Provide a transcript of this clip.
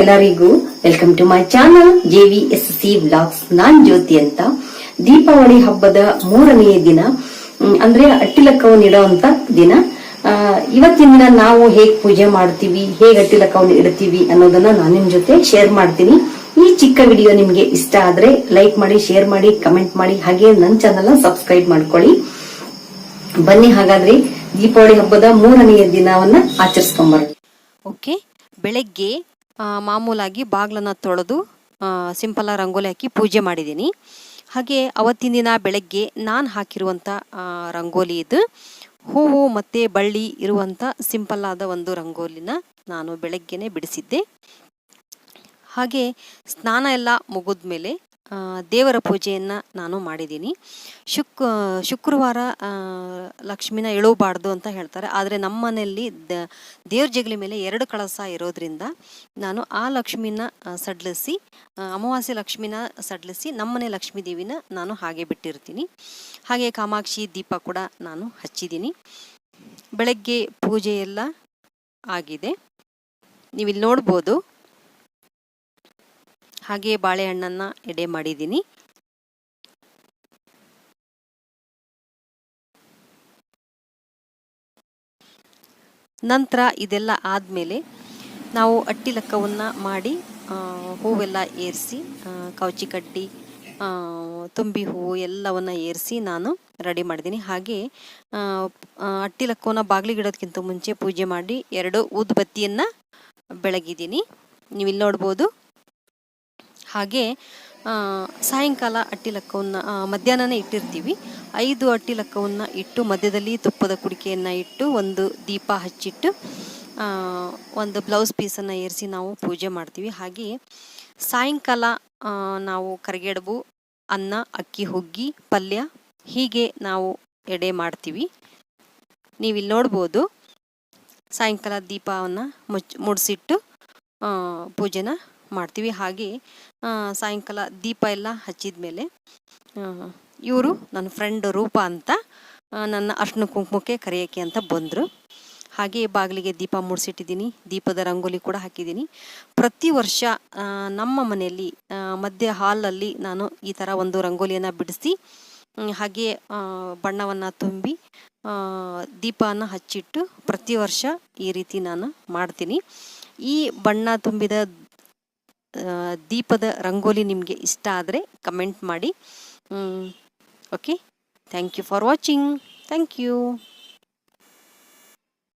ಎಲ್ಲರಿಗೂ welcome to my channel J V S C blogs ನಾನ್ ಜ್ಯೋತಿ ಅಂತ. ದೀಪಾವಳಿ ಹಬ್ಬದ ಮೂರನೆಯ ದಿನ ಅಂದ್ರೆ ಅಟ್ಟಿಲಕ್ಕವನ್ನು ಇಡುವಂತ ದಿನ. ಇವತ್ತಿನ ದಿನ ನಾವು ಹೇಗ್ ಪೂಜೆ ಮಾಡ್ತೀವಿ, ಹೇಗ್ ಅಟ್ಟಿಲಕ್ಕವನ್ನು ಇಡ್ತೀವಿ ಅನ್ನೋದನ್ನ ನಾನು ನಿಮ್ ಜೊತೆ ಶೇರ್ ಮಾಡ್ತೀನಿ. ಈ ಚಿಕ್ಕ ವಿಡಿಯೋ ನಿಮ್ಗೆ ಇಷ್ಟ ಆದ್ರೆ ಲೈಕ್ ಮಾಡಿ ಶೇರ್ ಮಾಡಿ ಕಮೆಂಟ್ ಮಾಡಿ, ಹಾಗೆ ನನ್ನ ಚಾನಲ್ ಸಬ್ಸ್ಕ್ರೈಬ್ ಮಾಡ್ಕೊಳ್ಳಿ. ಬನ್ನಿ ಹಾಗಾದ್ರೆ ದೀಪಾವಳಿ ಹಬ್ಬದ ಮೂರನೆಯ ದಿನವನ್ನ ಆಚರಿಸ್ಕೊಂಬರ್ ಓಕೆ ಬೆಳಗ್ಗೆ ಮಾಮೂಲಾಗಿ ಬಾಗ್ಲನ್ನು ತೊಳೆದು ಸಿಂಪಲ್ ರಂಗೋಲಿ ಹಾಕಿ ಪೂಜೆ ಮಾಡಿದ್ದೀನಿ. ಹಾಗೆ ಅವತ್ತಿನ ದಿನ ಬೆಳಗ್ಗೆ ನಾನು ಹಾಕಿರುವಂಥ ರಂಗೋಲಿ ಇದು, ಹೂವು ಮತ್ತು ಬಳ್ಳಿ ಇರುವಂಥ ಸಿಂಪಲ್ ಆದ ಒಂದು ರಂಗೋಲಿನ ನಾನು ಬೆಳಗ್ಗೆನೆ ಬಿಡಿಸಿದ್ದೆ. ಹಾಗೆ ಸ್ನಾನ ಎಲ್ಲ ಮುಗಿದ ಮೇಲೆ ದೇವರ ಪೂಜೆಯನ್ನು ನಾನು ಮಾಡಿದ್ದೀನಿ. ಶುಕ್, ಶುಕ್ರವಾರ ಲಕ್ಷ್ಮೀನ ಎಳಬಾರ್ದು ಅಂತ ಹೇಳ್ತಾರೆ. ಆದರೆ ನಮ್ಮ ಮನೆಯಲ್ಲಿ ದ, ದೇವ್ರ ಜಗಲಿ ಮೇಲೆ ಎರಡು ಕಳಸ ಇರೋದ್ರಿಂದ ನಾನು ಆ ಲಕ್ಷ್ಮಿನ ಸಡ್ಲಿಸಿ ಅಮಾವಾಸ್ಯೆ ಲಕ್ಷ್ಮಿನ ಸಡ್ಲಿಸಿ ನಮ್ಮನೆ ಲಕ್ಷ್ಮೀ ದೇವಿನ ನಾನು ಹಾಗೆ ಬಿಟ್ಟಿರ್ತೀನಿ. ಹಾಗೆ ಕಾಮಾಕ್ಷಿ ದೀಪ ಕೂಡ ನಾನು ಹಚ್ಚಿದ್ದೀನಿ. ಬೆಳಗ್ಗೆ ಪೂಜೆ ಎಲ್ಲ ಆಗಿದೆ. ನೀವಿಲ್ಲಿ ನೋಡ್ಬೋದು. ಹಾಗೆ ಬಾಳೆಹಣ್ಣನ್ನ ಎಡೆ ಮಾಡಿದ್ದೀನಿ. ನಂತರ ಇದೆಲ್ಲ ಆದಮೇಲೆ ನಾವು ಅಟ್ಟಿ ಲಕ್ಕವನ್ನು ಮಾಡಿ ಹೂವೆಲ್ಲ ಏರಿಸಿ ಕೌಚಿ ಕಡ್ಡಿ ತುಂಬಿ ಹೂವು ಎಲ್ಲವನ್ನು ಏರಿಸಿ ನಾನು ರೆಡಿ ಮಾಡಿದ್ದೀನಿ. ಹಾಗೆ ಅಟ್ಟಿ ಲಕ್ಕವನ್ನು ಬಾಗಿಲಿಗಿಡೋದಕ್ಕಿಂತ ಮುಂಚೆ ಪೂಜೆ ಮಾಡಿ ಎರಡು ಊದ್ಬತ್ತಿಯನ್ನು ಬೆಳಗಿದ್ದೀನಿ. ನೀವಿಲ್ಲಿ ನೋಡ್ಬೋದು. ಹಾಗೆ ಸಾಯಂಕಾಲ ಅಟ್ಟಿ ಲಕ್ಕವನ್ನು ಮಧ್ಯಾಹ್ನನೇ ಇಟ್ಟಿರ್ತೀವಿ. ಐದು ಅಟ್ಟಿ ಲಕ್ಕವನ್ನು ಇಟ್ಟು ಮಧ್ಯದಲ್ಲಿ ತುಪ್ಪದ ಕುಡಿಕೆಯನ್ನು ಇಟ್ಟು ಒಂದು ದೀಪ ಹಚ್ಚಿಟ್ಟು ಒಂದು ಬ್ಲೌಸ್ ಪೀಸನ್ನು ಏರಿಸಿ ನಾವು ಪೂಜೆ ಮಾಡ್ತೀವಿ. ಹಾಗೆ ಸಾಯಂಕಾಲ ನಾವು ಕರಿಗೆಡಬು, ಅನ್ನ, ಅಕ್ಕಿ, ಹುಗ್ಗಿ, ಪಲ್ಯ ಹೀಗೆ ನಾವು ಎಡೆ ಮಾಡ್ತೀವಿ. ನೀವಿಲ್ಲಿ ನೋಡ್ಬೋದು, ಸಾಯಂಕಾಲ ದೀಪವನ್ನು ಮುಚ್ ಮುಡಿಸಿಟ್ಟು ಪೂಜೆನ ಮಾಡ್ತೀವಿ. ಹಾಗೆ ಸಾಯಂಕಾಲ ದೀಪ ಎಲ್ಲ ಹಚ್ಚಿದ ಮೇಲೆ ಇವರು ನನ್ನ ಫ್ರೆಂಡ್ ರೂಪ ಅಂತ ನನ್ನ ಅರ್ಶಿನ ಕುಂಕುಮಕ್ಕೆ ಕರೆಯೋಕ್ಕೆ ಅಂತ ಬಂದರು. ಹಾಗೆ ಬಾಗಿಲಿಗೆ ದೀಪ ಮುಡಿಸಿಟ್ಟಿದ್ದೀನಿ. ದೀಪದ ರಂಗೋಲಿ ಕೂಡ ಹಾಕಿದ್ದೀನಿ. ಪ್ರತಿ ವರ್ಷ ನಮ್ಮ ಮನೆಯಲ್ಲಿ ಮಧ್ಯ ಹಾಲಲ್ಲಿ ನಾನು ಈ ಥರ ಒಂದು ರಂಗೋಲಿಯನ್ನು ಬಿಡಿಸಿ ಹಾಗೆ ಬಣ್ಣವನ್ನು ತುಂಬಿ ದೀಪಾನ ಹಚ್ಚಿಟ್ಟು ಪ್ರತಿ ವರ್ಷ ಈ ರೀತಿ ನಾನು ಮಾಡ್ತೀನಿ. ಈ ಬಣ್ಣ ತುಂಬಿದ ದೀಪದ ರಂಗೋಲಿ ನಿಮಗೆ ಇಷ್ಟ ಆದರೆ ಕಮೆಂಟ್ ಮಾಡಿ. Okay thank you for watching thank you